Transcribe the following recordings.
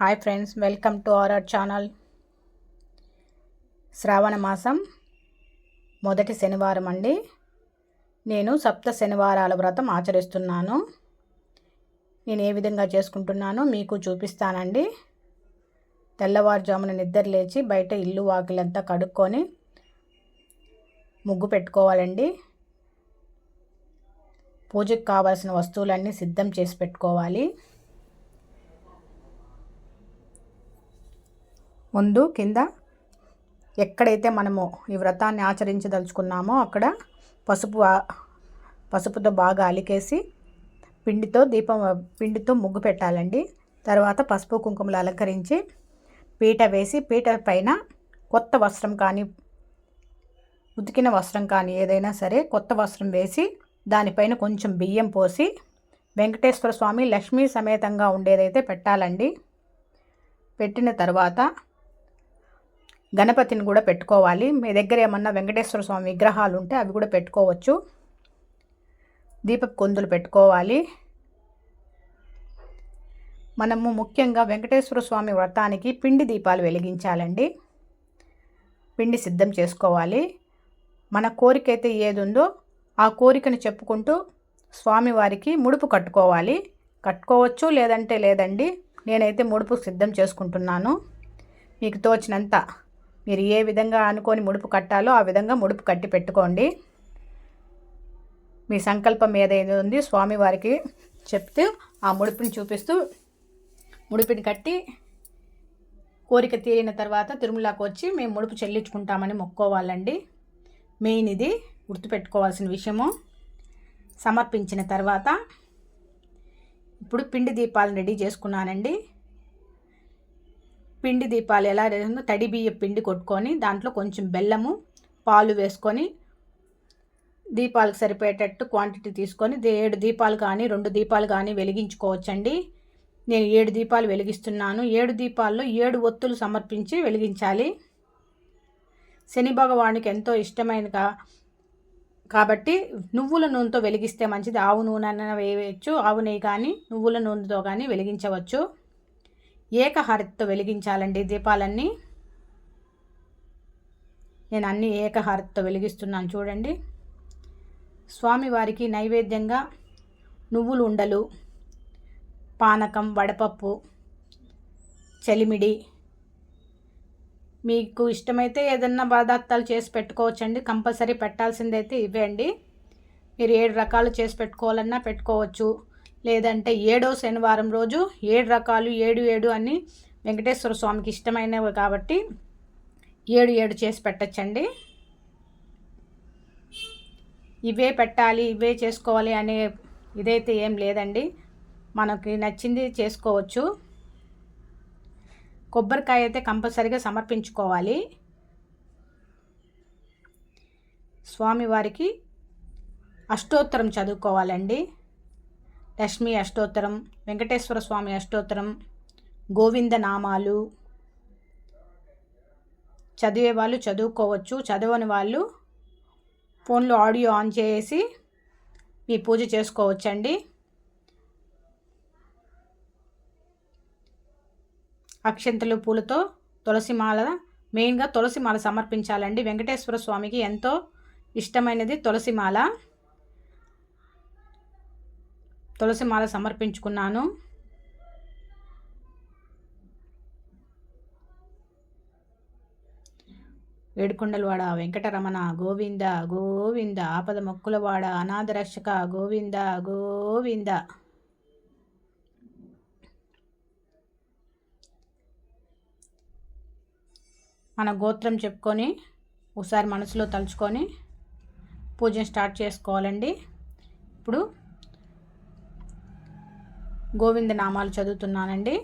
Hi friends welcome to our channel. శ్రావణ మాసం మొదటి శనివారం అండి. నేను సప్త శనివారాల వ్రతం ఆచరిస్తున్నాను. నేను ఏ విధంగా చేసుకుంటున్నానో మీకు చూపిస్తానండి. తెల్లవారుజామున నిద్ర లేచి బయట ఇల్లు వాకిలంతా కడుక్కొని ముగ్గు పెట్టుకోవాలండి. పూజకు కావాల్సిన వస్తువులన్నీ సిద్ధం చేసి పెట్టుకోవాలి. ముందు కింద ఎక్కడైతే మనము ఈ వ్రతాన్ని ఆచరించదలుచుకున్నామో అక్కడ పసుపు పసుపుతో బాగా అలికేసి పిండితో దీపం పిండితో ముగ్గు పెట్టాలండి. తర్వాత పసుపు కుంకుమలు అలంకరించి పీట వేసి పీట పైన కొత్త వస్త్రం కానీ ఉతికిన వస్త్రం కానీ ఏదైనా సరే కొత్త వస్త్రం వేసి దానిపైన కొంచెం బియ్యం పోసి వెంకటేశ్వర స్వామి లక్ష్మీ సమేతంగా ఉండేదైతే పెట్టాలండి. పెట్టిన తర్వాత గణపతిని కూడా పెట్టుకోవాలి. మీ దగ్గర ఏమన్నా వెంకటేశ్వర స్వామి విగ్రహాలు ఉంటే అవి కూడా పెట్టుకోవచ్చు. దీపపు కొందులు పెట్టుకోవాలి. మనము ముఖ్యంగా వెంకటేశ్వర స్వామి వ్రతానికి పిండి దీపాలు వెలిగించాలండి. పిండి సిద్ధం చేసుకోవాలి. మన కోరిక అయితే ఏది ఉందో ఆ కోరికను చెప్పుకుంటూ స్వామివారికి ముడుపు కట్టుకోవాలి. కట్టుకోవచ్చు లేదంటే లేదండి. నేనైతే ముడుపు సిద్ధం చేసుకుంటున్నాను. మీకు తోచినంత మీరు ఏ విధంగా అనుకొని ముడుపు కట్టాలో ఆ విధంగా ముడుపు కట్టి పెట్టుకోండి. మీ సంకల్పం ఏదైనా ఉంది స్వామివారికి చెప్తూ ఆ ముడుపుని చూపిస్తూ ముడుపుని కట్టి కోరిక తీరిన తర్వాత తిరుమలకు వచ్చి మేము ముడుపు చెల్లించుకుంటామని మొక్కోవాలండి. మెయిన్ ఇది గుర్తుపెట్టుకోవాల్సిన విషయము. సమర్పించిన తర్వాత ఇప్పుడు పిండి దీపాలను రెడీ చేసుకున్నానండి. పిండి దీపాలు ఎలా తడి బియ్య పిండి కొట్టుకొని దాంట్లో కొంచెం బెల్లము పాలు వేసుకొని దీపాలకు సరిపోయేటట్టు క్వాంటిటీ తీసుకొని ఏడు దీపాలు కానీ రెండు దీపాలు కానీ వెలిగించుకోవచ్చండి. నేను ఏడు దీపాలు వెలిగిస్తున్నాను. ఏడు దీపాల్లో ఏడు ఒత్తులు సమర్పించి వెలిగించాలి. శని భగవానికి ఎంతో ఇష్టమైన కాబట్టి నువ్వుల నూనెతో వెలిగిస్తే మంచిది. ఆవు నూనె వేయవచ్చు ఆవు నెయ్యి కానీ నువ్వుల నూనెతో కానీ వెలిగించవచ్చు. ఏకహారతితో వెలిగించాలండి దీపాలన్నీ. నేను అన్ని ఏకహారతితో వెలిగిస్తున్నాను చూడండి. స్వామివారికి నైవేద్యంగా నువ్వులు ఉండలు పానకం వడపప్పు చలిమిడి. మీకు ఇష్టమైతే ఏదన్నా పదార్థాలు చేసి పెట్టుకోవచ్చండి. కంపల్సరీ పెట్టాల్సిందైతే ఇవే అండి. మీరు ఏడు రకాలు చేసి పెట్టుకోవాలన్నా పెట్టుకోవచ్చు. లేదంటే ఏడో శనివారం రోజు ఏడు రకాలు ఏడు ఏడు అని వెంకటేశ్వర స్వామికి ఇష్టమైనవి కాబట్టి ఏడు ఏడు చేసి పెట్టచ్చండి. ఇవే పెట్టాలి ఇవే చేసుకోవాలి అనే ఇదైతే ఏం లేదండి. మనకి నచ్చింది చేసుకోవచ్చు. కొబ్బరికాయ అయితే కంపల్సరీగా సమర్పించుకోవాలి. స్వామివారికి అష్టోత్తరం చదువుకోవాలండి. లక్ష్మీ అష్టోత్తరం వెంకటేశ్వర స్వామి అష్టోత్తరం గోవింద నామాలు. చదివే వాళ్ళు చదువుకోవచ్చు. చదవని వాళ్ళు ఫోన్లో ఆడియో ఆన్ చేసి మీ పూజ చేసుకోవచ్చండి. అక్షంతలు పూలతో తులసి మాల మెయిన్గా తులసి మాల సమర్పించాలండి. వెంకటేశ్వర స్వామికి ఎంతో ఇష్టమైనది తులసి మాల. తులసి మాల సమర్పించుకున్నాను. వేడుకొండలవాడ వెంకటరమణ గోవింద గోవింద ఆపద మొక్కులవాడ అనాథ రక్షక గోవింద గోవింద. మన గోత్రం చెప్పుకొని ఒకసారి మనసులో తలుచుకొని పూజను స్టార్ట్ చేసుకోవాలండి. ఇప్పుడు గోవింద నామాలు చదువుతున్నానండి.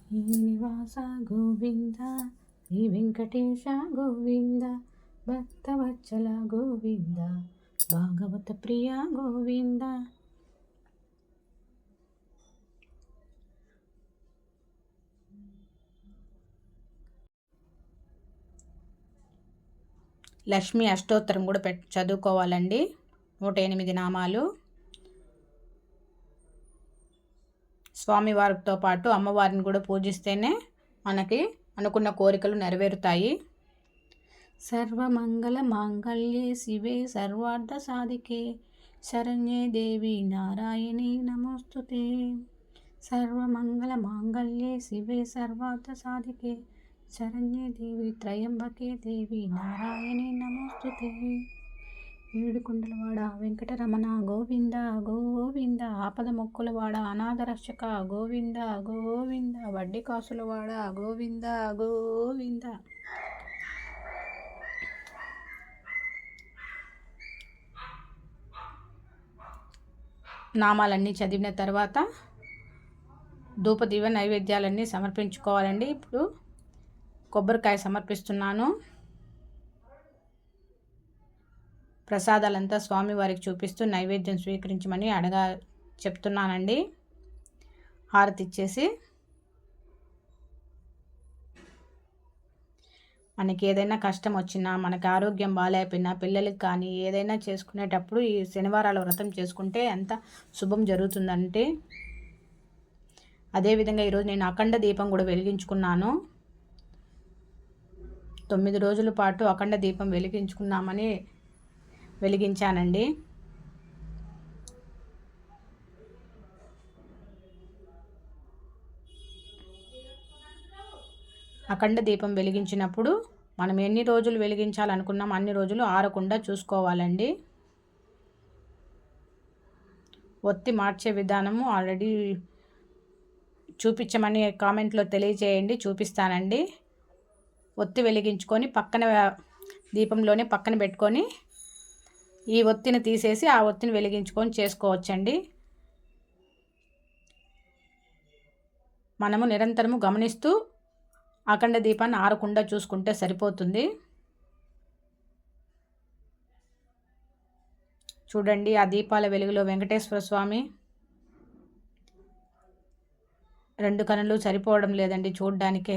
శ్రీనివాస గోవింద శ్రీ వెంకటేశ గోవింద భక్తవచ్చల గోవింద భాగవత ప్రియ గోవింద లక్ష్మీ అష్టోత్తరం కూడా పెట్ చదువుకోవాలండి. నూట ఎనిమిది నామాలు. స్వామివారితో పాటు అమ్మవారిని కూడా పూజిస్తేనే మనకి అనుకున్న కోరికలు నెరవేరుతాయి. సర్వమంగళ మాంగళ్యే శివే సర్వార్థ సాధికే. శరణ్యే దేవి నారాయణి నమోస్తుతే. సర్వమంగళ మాంగళ్యే శివే సర్వార్థ సాధికే. శరణ్యదేవి త్రయంబకే దేవి నారాయణి నమోస్తుతే. ఏడుకొండలవాడ వెంకటరమణ గోవింద గోవింద ఆపద మొక్కులవాడ అనాథరక్షక గోవింద గోవింద వడ్డీ కాసులవాడ గోవింద గోవింద. నామాలన్నీ చదివిన తర్వాత ధూపదీవ నైవేద్యాలన్నీ సమర్పించుకోవాలండి. ఇప్పుడు కొబ్బరికాయ సమర్పిస్తున్నాను. ప్రసాదాలంతా స్వామివారికి చూపిస్తూ నైవేద్యం స్వీకరించమని అడగా చెప్తున్నానండి. హారతి ఇచ్చేసి. మనకి ఏదైనా కష్టం వచ్చినా మనకి ఆరోగ్యం బాగాలేకపోయినా పిల్లలకి కానీ ఏదైనా చేసుకునేటప్పుడు ఈ శనివారాల వ్రతం చేసుకుంటే ఎంత శుభం జరుగుతుందంటే అదేవిధంగా ఈరోజు నేను అఖండ దీపం కూడా వెలిగించుకున్నాను. తొమ్మిది రోజుల పాటు అఖండ దీపం వెలిగించుకున్నామని వెలిగించానండి. అఖండ దీపం వెలిగించినప్పుడు మనం ఎన్ని రోజులు వెలిగించాలనుకున్నాం అన్ని రోజులు ఆరకుండా చూసుకోవాలండి. ఒత్తి మార్చే విధానము ఆల్రెడీ చూపించమని కామెంట్లో తెలియజేయండి చూపిస్తానండి. ఒత్తి వెలిగించుకొని పక్కన దీపంలోనే పక్కన పెట్టుకొని ఈ ఒత్తిని తీసేసి ఆ ఒత్తిని వెలిగించుకొని చేసుకోవచ్చండి. మనము నిరంతరము గమనిస్తూ అఖండ దీపాన్ని ఆరకుండా చూసుకుంటే సరిపోతుంది. చూడండి ఆ దీపాల వెలుగులో వెంకటేశ్వర స్వామి రెండు కనులు సరిపోవడం లేదండి చూడ్డానికే.